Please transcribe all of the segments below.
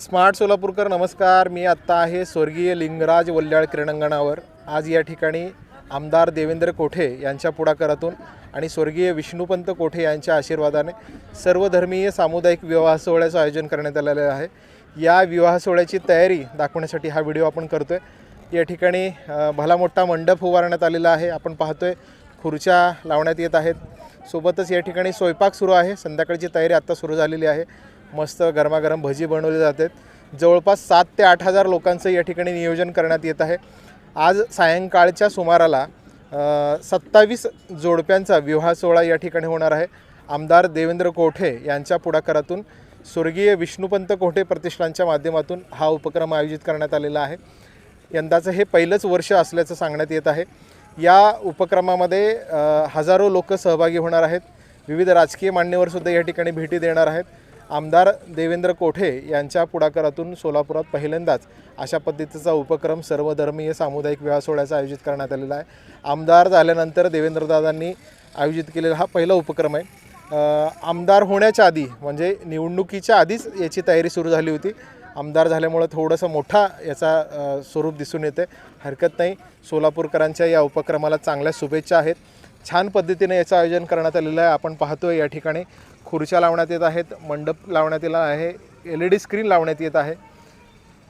Smart Solapurkar नमस्कार. मी आत्ता आहे स्वर्गीय लिंगराज वल्ल्याळ क्रीडांगणावर. आज या ठिकाणी आमदार देवेंद्र कोठे यांच्या पुढाकारातून आणि स्वर्गीय विष्णुपंत कोठे यांच्या आशीर्वादाने सर्वधर्मीय सामुदायिक विवाह सोहळ्याचं आयोजन करण्यात आलेलं आहे. या विवाह सोहळ्याची तयारी दाखवण्यासाठी हा व्हिडिओ आपण करतो आहे या ठिकाणी भला मोठा मंडप उभारण्यात आलेला आहे. आपण पाहतोय खुर्च्या लावण्यात येत आहेत. सोबतच या ठिकाणी स्वयंपाक सुरू आहे. संध्याकाळची तयारी आत्ता सुरू झालेली आहे. मस्त गरमागरम भजी बनवली जातात जवळपास सात ते आठ हजार लोकांचं या ठिकाणी नियोजन करण्यात येत आहे. आज सायंकाळच्या सुमाराला सत्तावीस जोडप्यांचा विवाह सोहळा या ठिकाणी होणार आहे. आमदार देवेंद्र कोठे यांच्या पुढाकारातून स्वर्गीय विष्णुपंत कोठे प्रतिष्ठानच्या माध्यमातून हा उपक्रम आयोजित करण्यात आलेला आहे. यंदाचं हे पहिलंच वर्ष असल्याचं सांगण्यात येत आहे. या उपक्रमामध्ये हजारो लोक सहभागी होणार आहेत. विविध राजकीय मान्यवरसुद्धा या ठिकाणी भेटी देणार आहेत. आमदार देवेंद्र कोठे यांच्या पुढाकारातून सोलापुरात पहिल्यांदाच अशा पद्धतीचा उपक्रम सर्वधर्मीय सामुदायिक विवाह सोहळ्याचा आयोजित करण्यात आलेला आहे. आमदार झाल्यानंतर देवेंद्रदादांनी आयोजित केलेला हा पहिला उपक्रम आहे. आमदार होण्याच्या आधी म्हणजे निवडणुकीच्या आधीच याची तयारी सुरू झाली होती. आमदार झाल्यामुळं थोडंसं मोठा याचा स्वरूप दिसून येते हरकत नाही. सोलापूरकरांच्या या उपक्रमाला चांगल्या शुभेच्छा आहेत. छान पद्धतीने याचं आयोजन करण्यात आलेलं आहे. आपण पाहतोय या ठिकाणी खुर्च्या लावण्यात येत आहेत मंडप लावण्यात येला आहे एल ई डी स्क्रीन लावण्यात येत आहे.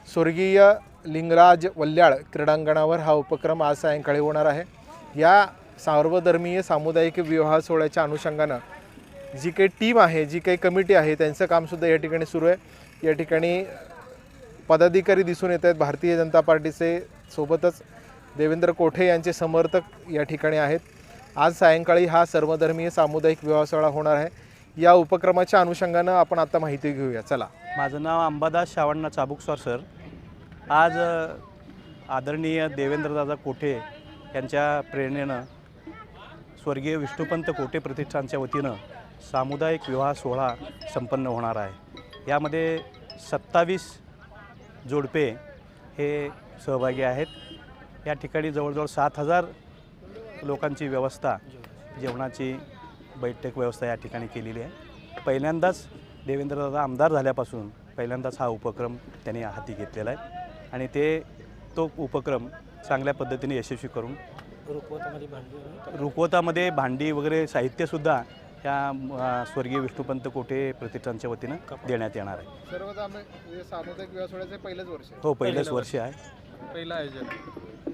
स्वर्गीय लिंगराज वल्याळ क्रीडांगणावर हा उपक्रम आज सायंकाळी होणार आहे. या सार्वधर्मीय सामुदायिक विवाह सोहळ्याच्या अनुषंगानं जी काही टीम आहे जी काही कमिटी आहे त्यांचं कामसुद्धा या ठिकाणी सुरू आहे. या ठिकाणी पदाधिकारी दिसून येत आहेत. भारतीय जनता पार्टीचे सोबतच देवेंद्र कोठे यांचे समर्थक या ठिकाणी आहेत. आज सायंकाळी हा सर्वधर्मीय सामुदायिक विवाह सोहळा होणार आहे. या उपक्रमाच्या अनुषंगानं आपण आता माहिती घेऊया. चला. माझं नाव अंबादास शावण्णा चाबुकस्वार सर. आज आदरणीय देवेंद्रदादा कोठे यांच्या प्रेरणेनं स्वर्गीय विष्णुपंत कोठे प्रतिष्ठानच्या वतीनं सामुदायिक विवाह सोहळा संपन्न होणार आहे. यामध्ये सत्तावीस जोडपे हे सहभागी आहेत. या ठिकाणी जवळजवळ सात हजार लोकांची व्यवस्था जेवणाची बैठक व्यवस्था या ठिकाणी केलेली आहे. पहिल्यांदाच देवेंद्रदादा आमदार झाल्यापासून पहिल्यांदाच हा उपक्रम त्यांनी हाती घेतलेला आहे. आणि ते तो उपक्रम चांगल्या पद्धतीने यशस्वी करून रुकवतामध्ये भांडी वगैरे साहित्यसुद्धा या स्वर्गीय विष्णुपंत कोठे प्रतिष्ठानच्या वतीनं देण्यात येणार आहे. सर्व सामुदायिक विवाह सोहळ्याचे पहिलेच वर्ष हो पहिलंच वर्ष आहे. पहिलं आयोजन.